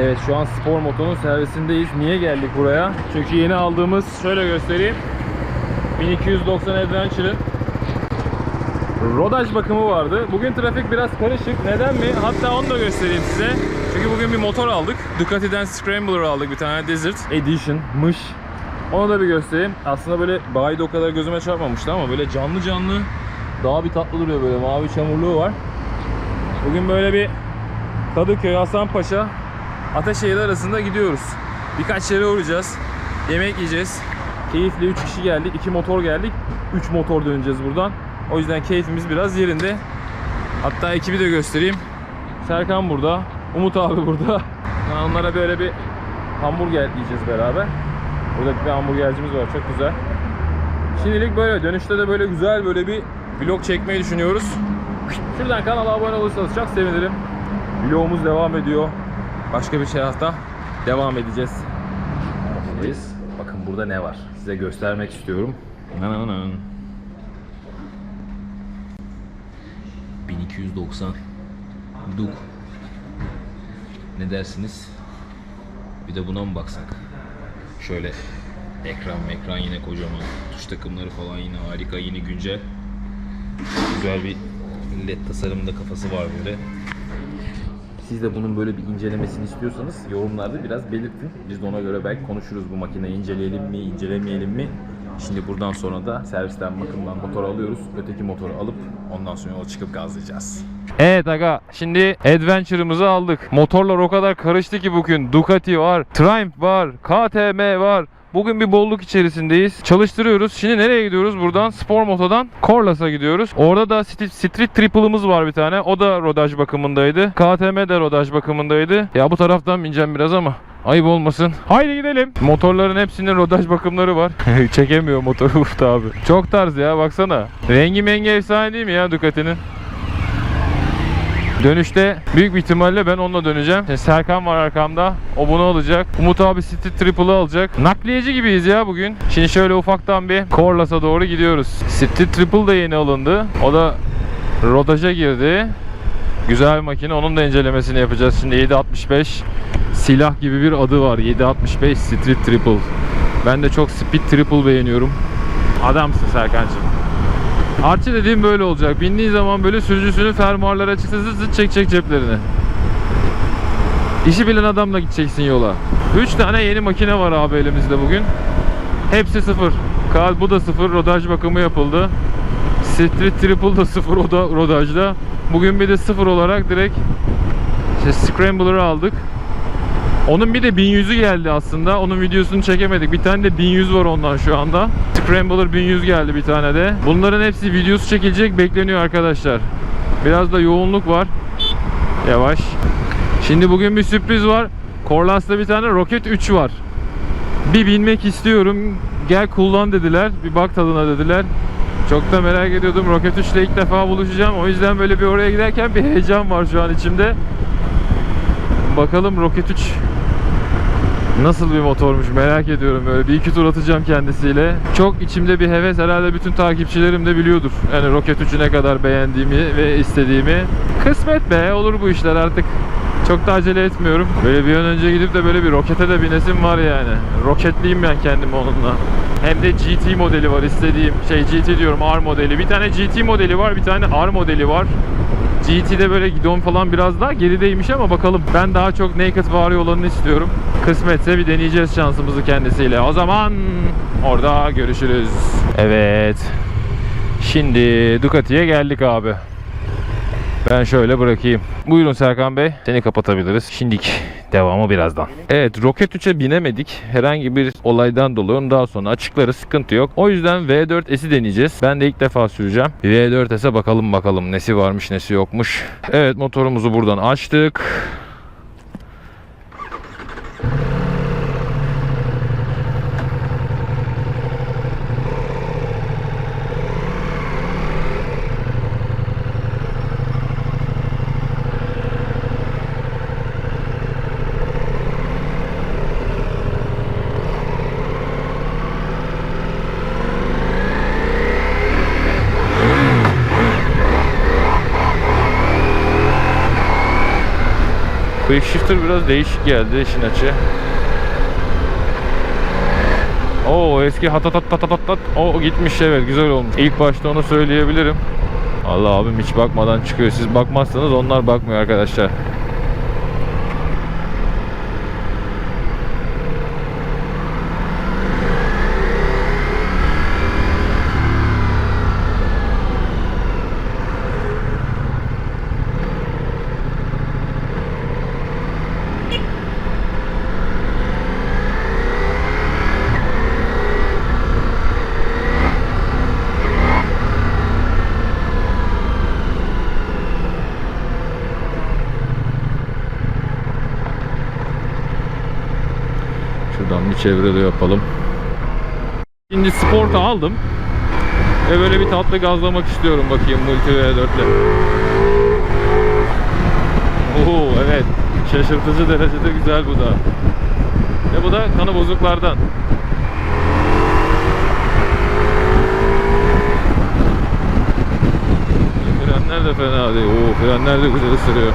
Evet şu an spor motonun servisindeyiz. Niye geldik buraya? Çünkü yeni aldığımız şöyle göstereyim. 1290 Adventure'ın rodaj bakımı vardı. Bugün trafik biraz karışık. Neden mi? Hatta onu da göstereyim size. Çünkü bugün bir motor aldık. Ducati'den Scrambler aldık bir tane Desert Edition mış. Onu da bir göstereyim. Aslında böyle bayide o kadar gözüme çarpmamıştı ama böyle canlı canlı daha bir tatlı duruyor böyle mavi çamurluğu var. Bugün böyle bir Kadıköy, Hasanpaşa, Ataşehir arasında gidiyoruz. Birkaç yere uğrayacağız. Yemek yiyeceğiz. Keyifli 3 kişi geldik. 2 motor geldik. 3 motor döneceğiz buradan. O yüzden keyfimiz biraz yerinde. Hatta ekibi de göstereyim. Serkan burada. Umut abi burada. Onlara böyle bir hamburger yiyeceğiz beraber. Burada bir hamburgercimiz var. Çok güzel. Şimdilik böyle. Dönüşte de böyle güzel böyle bir vlog çekmeyi düşünüyoruz. Şuradan kanala abone olursanız çok sevinirim. Vlogumuz devam ediyor. Başka bir hafta devam edeceğiz. Buradayız. Bakın burada ne var? Size göstermek istiyorum. Nananın. 1290 Duk. Ne dersiniz? Bir de buna mı baksak? Şöyle ekran ekran yine kocaman. Tuş takımları falan yine harika. Yine güncel. Güzel bir led tasarımda kafası var böyle. Siz de bunun böyle bir incelemesini istiyorsanız yorumlarda biraz belirtin. Biz de ona göre belki konuşuruz bu makineyi inceleyelim mi, incelemeyelim mi? Şimdi buradan sonra da servisten bakımdan motor alıyoruz. Öteki motoru alıp ondan sonra yola çıkıp gazlayacağız. Evet aga şimdi Adventure'ımızı aldık. Motorlar o kadar karıştı ki bugün. Ducati var, Triumph var, KTM var. Bugün bir bolluk içerisindeyiz. Çalıştırıyoruz. Şimdi nereye gidiyoruz? Buradan Spor Moto'dan Corlas'a gidiyoruz. Orada da Street, Street Triple'ımız var bir tane. O da rodaj bakımındaydı. KTM de rodaj bakımındaydı. Ya bu taraftan bineceğim biraz ama Ayıp olmasın. Haydi gidelim. Motorların hepsinin rodaj bakımları var. Çekemiyor motoru Ufta abi. Çok tarz ya baksana. Rengi mengi efsane değil mi ya Ducati'nin? Dönüşte büyük bir ihtimalle ben onunla döneceğim. Şimdi Serkan var arkamda. O bunu alacak. Umut abi Street Triple'ı alacak. Nakliyeci gibiyiz ya bugün. Şimdi şöyle ufaktan bir Corlas'a doğru gidiyoruz. Street Triple da yeni alındı. O da rodaja girdi. Güzel bir makine. Onun da incelemesini yapacağız. Şimdi 765 silah gibi bir adı var. 765 Street Triple. Ben de çok Speed Triple beğeniyorum. Adamsın Serkan'cığım. Arçı dediğim böyle olacak. Bindiği zaman böyle sürücüsünü fermuarlara açıksa zıt zıt çekecek ceplerini. İşi bilen adamla gideceksin yola. 3 tane yeni makine var abi elimizde bugün. Hepsi sıfır. Bu da sıfır. Rodaj bakımı yapıldı. Street Triple da sıfır o da rodajda. Bugün bir de sıfır olarak direkt işte Scrambler'ı aldık. Onun bir de 1100'ü geldi aslında. Onun videosunu çekemedik. Bir tane de 1100 var ondan şu anda. Scrambler 1100 geldi bir tane de. Bunların hepsi videosu çekilecek bekleniyor arkadaşlar. Biraz da yoğunluk var. Yavaş. Şimdi bugün bir sürpriz var. Corlas'ta bir tane Rocket 3 var. Bir binmek istiyorum. Gel kullan dediler. Bir bak tadına dediler. Çok da merak ediyordum. Rocket 3 ile ilk defa buluşacağım. O yüzden böyle bir oraya giderken bir heyecan var şu an içimde. Bakalım Rocket 3 nasıl bir motormuş merak ediyorum böyle bir iki tur atacağım kendisiyle. Çok içimde bir heves herhalde bütün takipçilerim de biliyordur. Yani Rocket 3'ü ne kadar beğendiğimi ve istediğimi. Kısmet be olur bu işler artık. Çok da acele etmiyorum. Böyle bir an önce gidip de böyle bir rokete de binesim var yani. Roketliyim ben kendimi onunla. Hem de GT modeli var istediğim. Şey GT diyorum R modeli. Bir tane GT modeli var, bir tane R modeli var. GT'de böyle gidon falan biraz daha gerideymiş ama bakalım. Ben daha çok naked vari olanını istiyorum. Kısmetse bir deneyeceğiz şansımızı kendisiyle. O zaman orada görüşürüz. Evet. Şimdi Ducati'ye geldik abi. Ben şöyle bırakayım. Buyurun Serkan Bey. Seni kapatabiliriz. Şimdilik devamı birazdan. Evet Rocket 3'e binemedik. Herhangi bir olaydan dolayı onu daha sonra açıklarız. Sıkıntı yok. O yüzden V4S'i deneyeceğiz. Ben de ilk defa süreceğim. V4S'e bakalım bakalım nesi varmış nesi yokmuş. Evet motorumuzu buradan açtık. Quick shifter biraz değişik geldi işin açı. Oo eski hatatat tatatat tat. O gitmiş evet güzel olmuş. İlk başta onu söyleyebilirim. Allah abim hiç bakmadan çıkıyor. Siz bakmazsanız onlar bakmıyor arkadaşlar. Şuradan bir çevrede yapalım. Şimdi Sport'u aldım. Ve böyle bir tatlı gazlamak istiyorum bakayım Multi V4'le. Oo evet. Şaşırtıcı derecede güzel bu da. Ve bu da kanı bozuklardan. Frenler de fena değil. Oo frenler de güzel ısırıyor.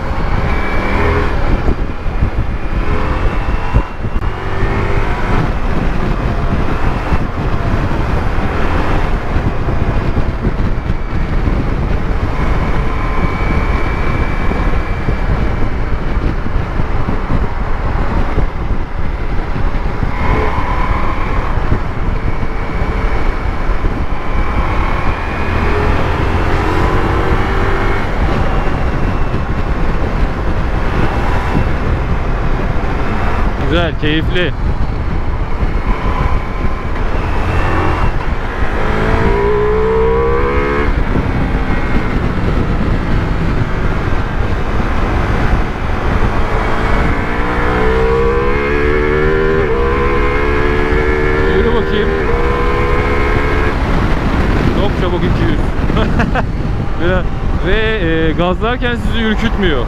Güzel, keyifli. Yürü bakayım. Çok çabuk 200. Ve, e, gazlarken sizi ürkütmüyor.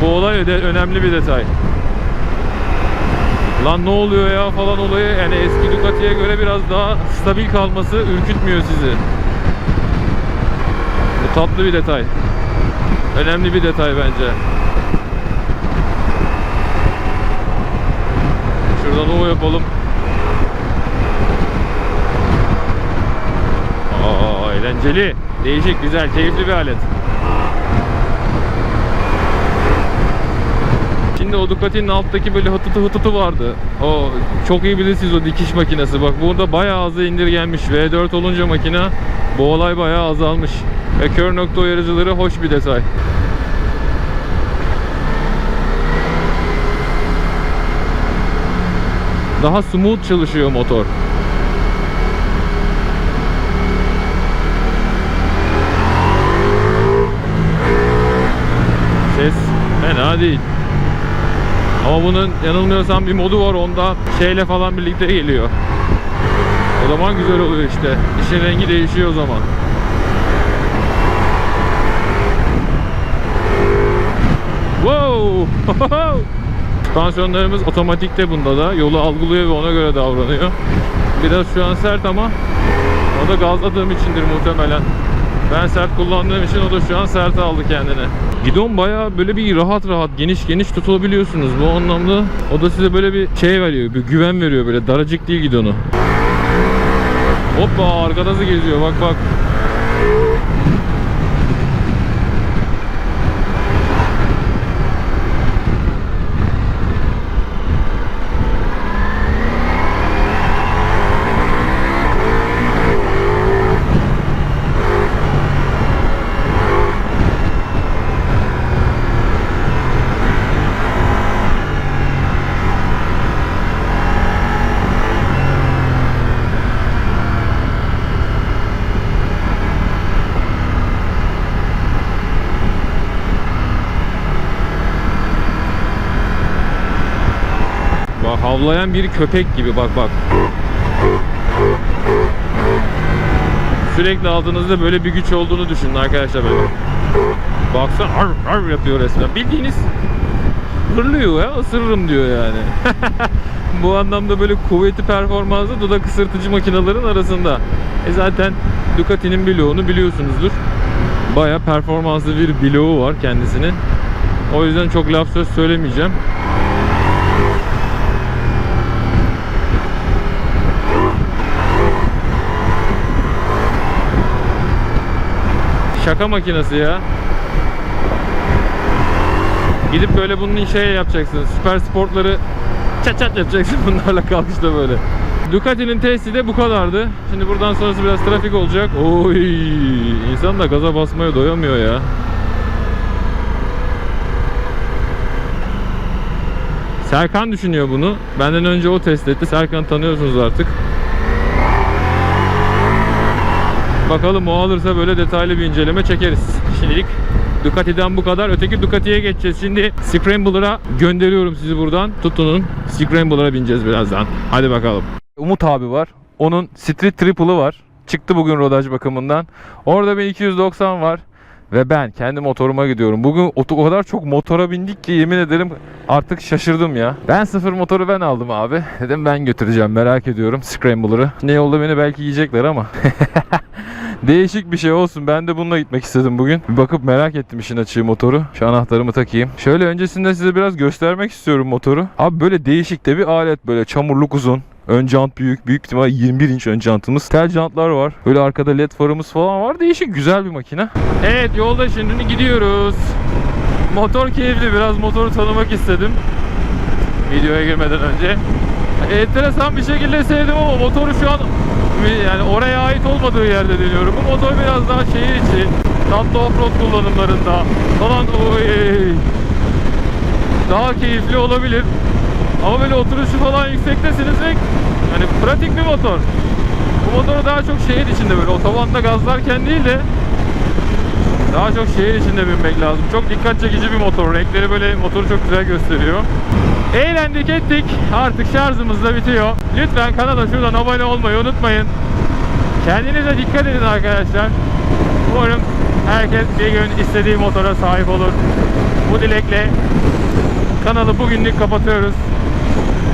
Bu olay önemli bir detay. Lan ne oluyor ya falan olayı yani eski Ducati'ye göre biraz daha stabil kalması ürkütmüyor sizi. Bu tatlı bir detay. Önemli bir detay bence. Şuradan o yapalım. Aa eğlenceli. Değişik, güzel, keyifli bir alet. O Ducati'nin alttaki böyle hıtıtı hıtıtı vardı. O çok iyi bilirsiniz o dikiş makinesi. Bak burada bayağı azı indirgenmiş. V4 olunca makine bu olay bayağı azalmış. Ve kör nokta uyarıcıları hoş bir detay. Daha smooth çalışıyor motor. Ses fena değil. Ama bunun yanılmıyorsam bir modu var onda şeyle falan birlikte geliyor. O zaman güzel oluyor işte. İşin rengi değişiyor o zaman. Wow! Süspansiyonlarımız otomatikte bunda da. Yolu algılıyor ve ona göre davranıyor. Biraz şu an sert ama o da gazladığım içindir muhtemelen. Ben sert kullandığım için o da şu an sert aldı kendini. Gidon bayağı böyle bir rahat rahat geniş geniş tutulabiliyorsunuz bu anlamda. O da size böyle bir şey veriyor, bir güven veriyor böyle daracık değil gidonu. Hoppa arkada hızı geziyor bak bak. Bak havlayan bir köpek gibi bak bak. Sürekli aldığınızda böyle bir güç olduğunu düşünün arkadaşlar böyle. Baksana ar ar yapıyor resmen. Bildiğiniz hırlıyor ya ısırırım diyor yani. Bu anlamda böyle kuvveti performanslı dudak ısırtıcı makinelerin arasında. E zaten Ducati'nin bloğunu biliyorsunuzdur. Baya performanslı bir bloğu var kendisinin. O yüzden çok laf söz söylemeyeceğim. Şaka makinesi ya. Gidip böyle bunun şey yapacaksın. Süper sportları çat çat yapacaksın bunlarla kalkışta böyle. Ducati'nin testi de bu kadardı. Şimdi buradan sonrası biraz trafik olacak. Oy, insan da gaza basmaya doyamıyor ya. Serkan düşünüyor bunu. Benden önce o test etti. Serkan tanıyorsunuz artık. Bakalım o alırsa böyle detaylı bir inceleme çekeriz. Şimdilik Ducati'den bu kadar. Öteki Ducati'ye geçeceğiz. Şimdi Scrambler'a gönderiyorum sizi buradan. Tutunun. Scrambler'a bineceğiz birazdan. Hadi bakalım. Umut abi var. Onun Street Triple'ı var. Çıktı bugün rodaj bakımından. Orada bir 290 var. Ve ben kendi motoruma gidiyorum. Bugün o kadar çok motora bindik ki yemin ederim artık şaşırdım ya. Ben sıfır motoru ben aldım abi. Dedim ben götüreceğim merak ediyorum Scrambler'ı. Ne yolda beni belki yiyecekler ama. Değişik bir şey olsun. Ben de bununla gitmek istedim bugün. Bir bakıp merak ettim işin açığı motoru. Şu anahtarımı takayım. Şöyle öncesinde size biraz göstermek istiyorum motoru. Abi böyle değişik de bir alet böyle çamurluk uzun. Ön jant büyük. Büyük ihtimal 21 inç ön jantımız. Tel jantlar var. Böyle arkada led farımız falan var. Değişik güzel bir makine. Evet yolda şimdi gidiyoruz. Motor keyifli. Biraz motoru tanımak istedim. Videoya girmeden önce. Enteresan bir şekilde sevdim ama motoru şu an yani oraya ait olmadığı yerde deniyorum. Bu motor biraz daha şehir içi, tatlı offroad kullanımlarında falan oy, daha keyifli olabilir. Ama böyle oturuşu falan yüksektesiniz ve yani pratik bir motor. Bu motoru daha çok şehir içinde böyle otobanda gazlarken değil de daha çok şehir içinde binmek lazım. Çok dikkat çekici bir motor. Renkleri böyle motoru çok güzel gösteriyor. Eğlendik ettik. Artık şarjımız da bitiyor. Lütfen kanala şuradan abone olmayı unutmayın. Kendinize dikkat edin arkadaşlar. Umarım herkes bir gün istediği motora sahip olur. Bu dilekle kanalı bugünlük kapatıyoruz.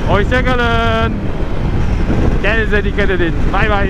Hoşçakalın. Kendinize dikkat edin. Bay bay.